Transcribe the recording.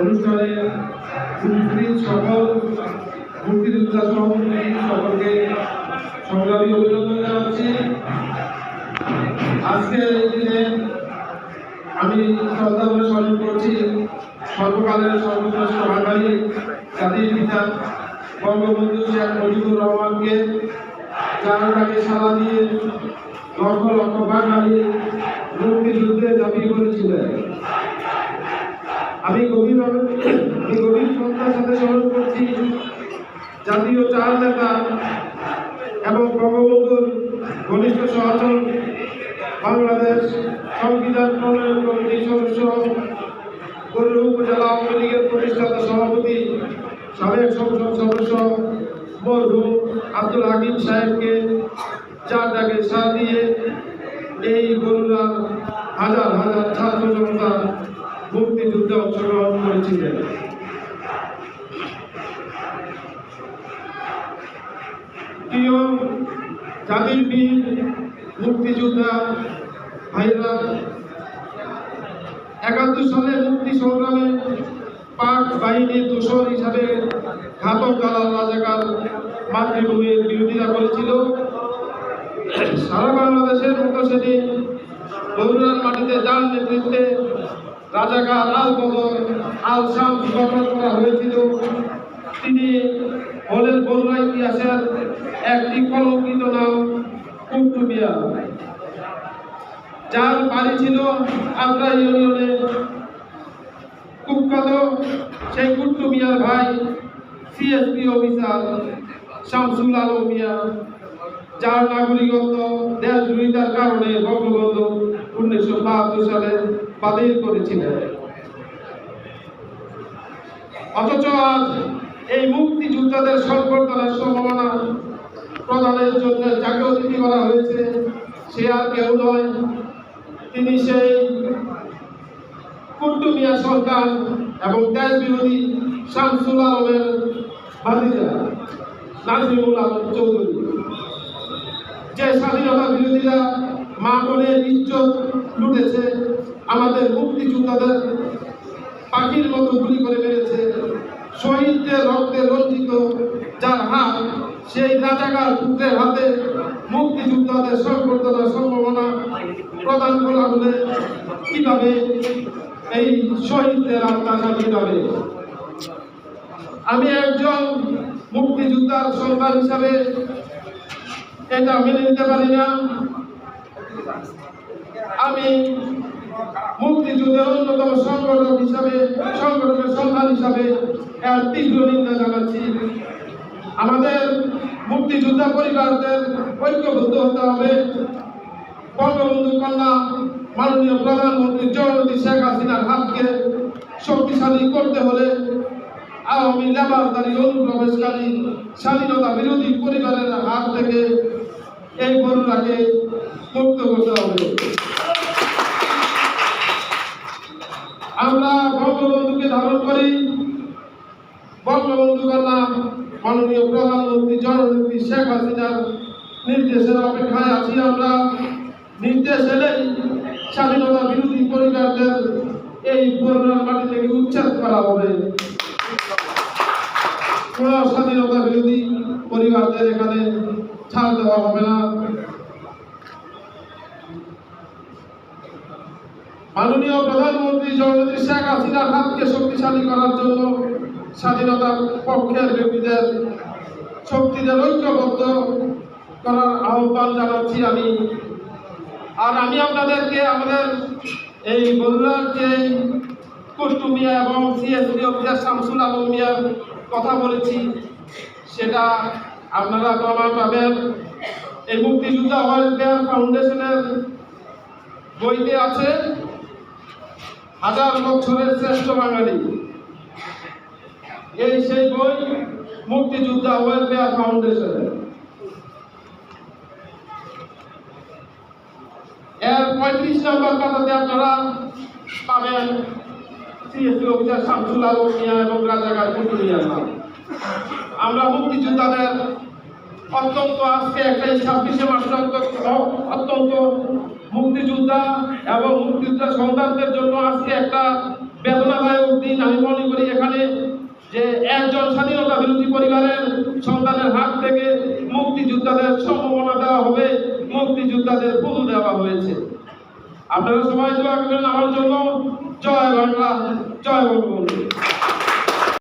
অনুষ্ঠানে উপস্থিত সকল মুক্তিযোদ্ধা সভাপতি সকলকে সংগ্রামী অভিনন্দন জানাচ্ছি। আজকের এই দিনে আমি শ্রদ্ধা করে স্মরণ করছি সর্বকালের সর্বশ্রেষ্ঠ বাঙালি জাতির পিতা বঙ্গবন্ধু শেখ মুজিবুর রহমানকে তাকে সারা দিয়ে লক্ষ লক্ষ বাঙালি মুক্তিযুদ্ধে ঝাঁপিয়ে পড়েছিলেন। আমি গভীরভাবে গভীর শ্রদ্ধার সাথে স্মরণ করছি। জাতীয় চার নেতা এবং বঙ্গবন্ধুর ঘনিষ্ঠ সহচর বাংলাদেশ সংবিধান প্রণয়ন কমিটির সদস্য গরুর উপজেলা আওয়ামী লীগের প্রতিষ্ঠাতা সভাপতি, সাবেক সংসদ সদস্য মরহুম আব্দুল হাকিম সাহেবকে যার ডাকে সাড়া দিয়ে এই গরুরা হাজার হাজার ছাত্র জনতা মুক্তিযুদ্ধে অংশগ্রহণ করেছিলেন। জাতির বীর মুক্তিযোদ্ধা ভাইরা, একাত্তর সালে মুক্তি সংগ্রামে পাক বাহিনীর দোষর হিসাবে ঘাতক দালাল রাজাকার মাতৃভূমির বিরোধিতা করেছিল। সারা বাংলাদেশের মতো সেদিন মাটিতে যার নেতৃত্বে রাজাকার আল বদর আল শাম গঠন করা হয়েছিল। তিনি হলেন বগুড়া ইতিহাসের একটি কলঙ্কিত নাম কুট্টু মিয়া যার বাড়ি ছিল আগ্রা ইউনিয়নে। কুখ্যাত সেই কুট্টু মিয়ার ভাই, সিএসপি অফিসার শামসুল আলম মিয়া, যার নাগরিকত্ব দেশ বিরোধিতার কারণে বঙ্গবন্ধু উনিশশো বাহাত্তর সালে বাতিল করেছিলেন অথচ আজ এই মুক্তিযোদ্ধাদের সংবর্ধনার সম্ভাবনা প্রদানের জন্য যাকে অতিথি করা হয়েছে, সে আর কেউ নয়। তিনি সেই কুট্টু মিয়া সন্তান এবং দেশ বিরোধী শামসুল আলমের ভাতিজা নাজিমুল আলম চৌধুরী। যে স্বাধীনতা বিরোধীরা মা বোনের ইজ্জত লুটেছে আমাদের মুক্তিযোদ্ধাদের পাখির মতো গুলি করে মেরেছে। শহীদদের রক্তে রঞ্জিত যার হাত, সেই রাজাকার পুত্রের হাতে মুক্তিযোদ্ধাদের সংবর্ধনার সম্ভাবনা প্রদান করা হলে কীভাবে এই শহীদদের আত্মা শান্তি আমি একজন মুক্তিযোদ্ধার সন্তান হিসাবে এটা মেনে নিতে পারি না। আমি মুক্তিযুদ্ধের অন্যতম সংগঠক হিসাবে, সংগঠনের সন্তান হিসাবে এর তীব্র নিন্দা জানাচ্ছি। আমাদের মুক্তিযোদ্ধা পরিবারদের ঐক্যবদ্ধ হতে হবে। বঙ্গবন্ধু কন্যা মাননীয় প্রধানমন্ত্রী জয়ন্তী শেখ হাসিনার হাতকে শক্তিশালী করতে হলে আওয়ামী লেবারদারি অনুপ্রবেশকারী স্বাধীনতা বিরোধী পরিবারের হাত থেকে এই বরুণাকে মুক্ত করতে হবে আমরা বঙ্গবন্ধুকে ধারণ করি। বঙ্গবন্ধু কন্যা মাননীয় প্রধানমন্ত্রী, জননেত্রী শেখ হাসিনার নির্দেশের অপেক্ষায় আছি আমরা। নির্দেশ এলেই স্বাধীনতা বিরোধী পরিবারদের এই বরুণার মাটি থেকে উচ্ছেদ করা হবে। স্বাধীনতা বিরোধী পরিবারদের এখানে ছাড় দেওয়া হবে না। মাননীয় প্রধানমন্ত্রী জননেত্রী শেখ হাসিনার হাতকে শক্তিশালী করার জন্য স্বাধীনতার পক্ষের ব্যক্তিদের শক্তিদের ঐক্যবদ্ধ করার আহ্বান জানাচ্ছি আমি। আর আমি আপনাদেরকে আমাদের এই বগুড়ার যে কুষ্টু মিয়া এবং সিএসপি অফিসার শামসুল আলম মিয়ার কথা বলেছি, সেটা আপনারা প্রমাণ পাবেন এই মুক্তিযোদ্ধা ওয়েলফেয়ার ফাউন্ডেশনের বইতে আছে। হাজার বছরের শ্রেষ্ঠ বাঙালি। এই সেই বই মুক্তিযোদ্ধা ওয়েলফেয়ার ফাউন্ডেশন। এর পঁয়ত্রিশ নম্বর পাতাতে আপনারা পাবেন শামসুল আলম মিয়া এবং রাজাকার কুটু মিয়ার নাম আমরা মুক্তিযোদ্ধাদের অত্যন্ত আজকে একটা ছাব্বিশে মাস অত্যন্ত মুক্তিযোদ্ধা এবং মুক্তিযোদ্ধা সন্তানদের জন্য আজকে একটা বেদনাদায়ক দিন আমি মনে করি এখানে যে একজন স্বাধীনতা বিরোধী পরিবারের সন্তানের হাত থেকে মুক্তিযোদ্ধাদের সম্ভাবনা দেওয়া হবে, মুক্তিযোদ্ধাদের ফুল দেওয়া হয়েছে। আপনারা সবাই দোয়া করবেন, আমার জন্য জয় বাংলা, জয় বঙ্গবন্ধু।